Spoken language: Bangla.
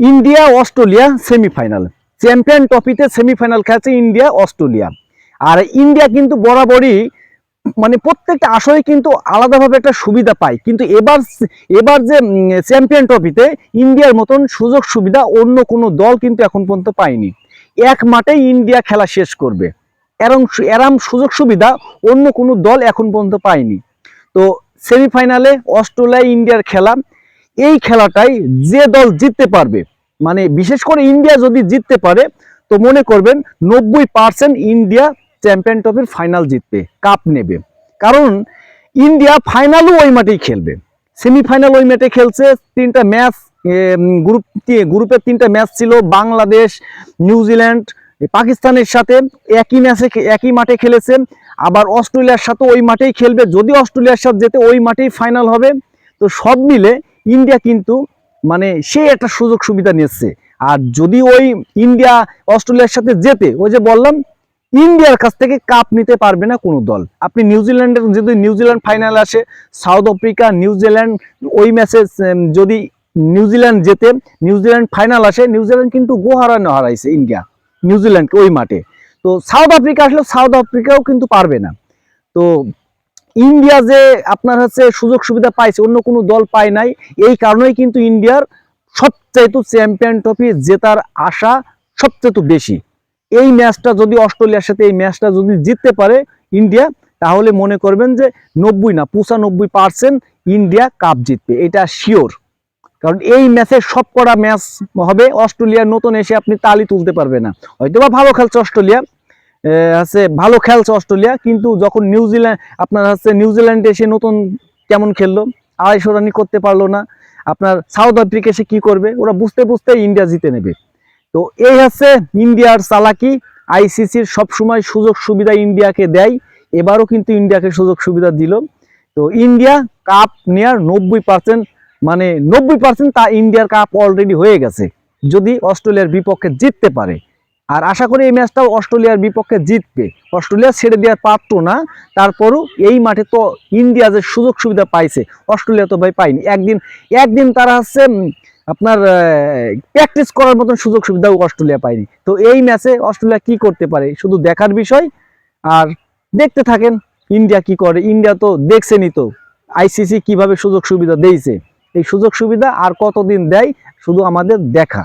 India Australia semifinal. চ্যাম্পিয়ন ট্রফিতে সেমিফাইনাল খেলছে ইন্ডিয়া, অস্ট্রেলিয়া। আর ইন্ডিয়া কিন্তু বরাবরই মানে প্রত্যেকটা আসরে কিন্তু আলাদাভাবে একটা সুবিধা পায়। কিন্তু এবার এবার যে চ্যাম্পিয়ন ট্রফিতে ইন্ডিয়ার মতন সুযোগ সুবিধা অন্য কোনো দল কিন্তু এখন পর্যন্ত পায়নি। এক মাঠেই ইন্ডিয়া খেলা শেষ করবে। এরম এরাম সুযোগ সুবিধা অন্য কোনো দল এখন পর্যন্ত পায়নি। তো সেমিফাইনালে অস্ট্রেলিয়া ইন্ডিয়ার খেলা এই খেলাটাই যে দল জিততে পারবে মানে বিশেষ করে ইন্ডিয়া যদি জিততে পারে, তো মনে করবেন নব্বই পার্সেন্ট ইন্ডিয়া চ্যাম্পিয়ন ট্রফির ফাইনাল জিতবে কাপ নেবে। কারণ ইন্ডিয়া ফাইনালও ওই মাঠেই খেলবে। সেমিফাইনাল ওই মাঠে খেলছে, তিনটা ম্যাচ গ্রুপ গ্রুপের তিনটা ম্যাচ ছিল, বাংলাদেশ নিউজিল্যান্ড পাকিস্তানের সাথে একই ম্যাচে একই মাঠে খেলেছে, আবার অস্ট্রেলিয়ার সাথে ওই মাঠেই খেলবে। যদি অস্ট্রেলিয়ার সাথে যেতে ওই মাঠেই ফাইনাল হবে, তো সব মিলে ইন্ডিয়া কিন্তু মানে সে একটা সুযোগ সুবিধা নিচ্ছে আর যদি ওই ইন্ডিয়া, অস্ট্রেলিয়ার সাথে যেতে ওই যে বললাম, ইন্ডিয়ার কাছ থেকে কাপ নিতে পারবে না কোনো দল। আপনি নিউজিল্যান্ডের যদি নিউজিল্যান্ড ফাইনাল আসে, সাউথ আফ্রিকা নিউজিল্যান্ড ওই ম্যাচে যদি নিউজিল্যান্ড যেতে নিউজিল্যান্ড ফাইনাল আসে নিউজিল্যান্ড কিন্তু গো হারানো হারাইছে ইন্ডিয়া নিউজিল্যান্ডকে ওই মাঠে। তো সাউথ আফ্রিকা আসলে সাউথ আফ্রিকাও কিন্তু পারবে না। তো ইন্ডিয়া যে আপনার হচ্ছে সুযোগ সুবিধা পাইছে, অন্য কোনো দল পায় নাই, এই কারণেই কিন্তু ইন্ডিয়ার সবচাইতে চ্যাম্পিয়ন ট্রফি জেতার আশা সবচেয়ে বেশি। এই ম্যাচটা যদি অস্ট্রেলিয়ার সাথে, এই ম্যাচটা যদি জিততে পারে ইন্ডিয়া, তাহলে মনে করবেন যে নব্বই না, পঁচানব্বই পার্সেন্ট ইন্ডিয়া কাপ জিতবে, এটা শিওর। কারণ এই ম্যাচে সব করা ম্যাচ হবে অস্ট্রেলিয়া নতুন এসে আপনি তালি তুলতে পারবে না। হয়তো বা ভালো খেলছে অস্ট্রেলিয়া আছে, ভালো খেলছে অস্ট্রেলিয়া, কিন্তু যখন নিউজিল্যান্ড আপনার হচ্ছে নিউজিল্যান্ড এসে নতুন কেমন খেললো, আড়াইশো রানি করতে পারল না। আপনার সাউথ আফ্রিকা এসে কি করবে? ওরা বুঝতে বুঝতে ইন্ডিয়া জিতে নেবে। তো এই হচ্ছে ইন্ডিয়ার চালাকি। আইসিসির সবসময় সুযোগ সুবিধা ইন্ডিয়াকে দেয়। এবারও কিন্তু ইন্ডিয়াকে সুযোগ সুবিধা দিল। তো ইন্ডিয়া কাপ নেয়ার নব্বই পার্সেন্ট মানে নব্বই পার্সেন্ট তা ইন্ডিয়ার কাপ অলরেডি হয়ে গেছে। যদি অস্ট্রেলিয়ার বিপক্ষে জিততে পারে। আর আশা করি এই ম্যাচটাও অস্ট্রেলিয়ার বিপক্ষে জিতবে। অস্ট্রেলিয়া ছেড়ে দেওয়ার পারত না, তারপরও এই মাঠে তো ইন্ডিয়া যে সুযোগ সুবিধা পাইছে, অস্ট্রেলিয়া তো ভাই পায়নি। একদিন একদিন তারা হচ্ছে আপনার প্র্যাকটিস করার মতন সুযোগ সুবিধাও অস্ট্রেলিয়া পায়নি। তো এই ম্যাচে অস্ট্রেলিয়া কি করতে পারে, শুধু দেখার বিষয়। আর দেখতে থাকেন ইন্ডিয়া কি করে, ইন্ডিয়া তো দেখছেনই তো আইসিসি কীভাবে সুযোগ সুবিধা দেইছে এই সুযোগ সুবিধা আর কতদিন দেয়, শুধু আমাদের দেখা।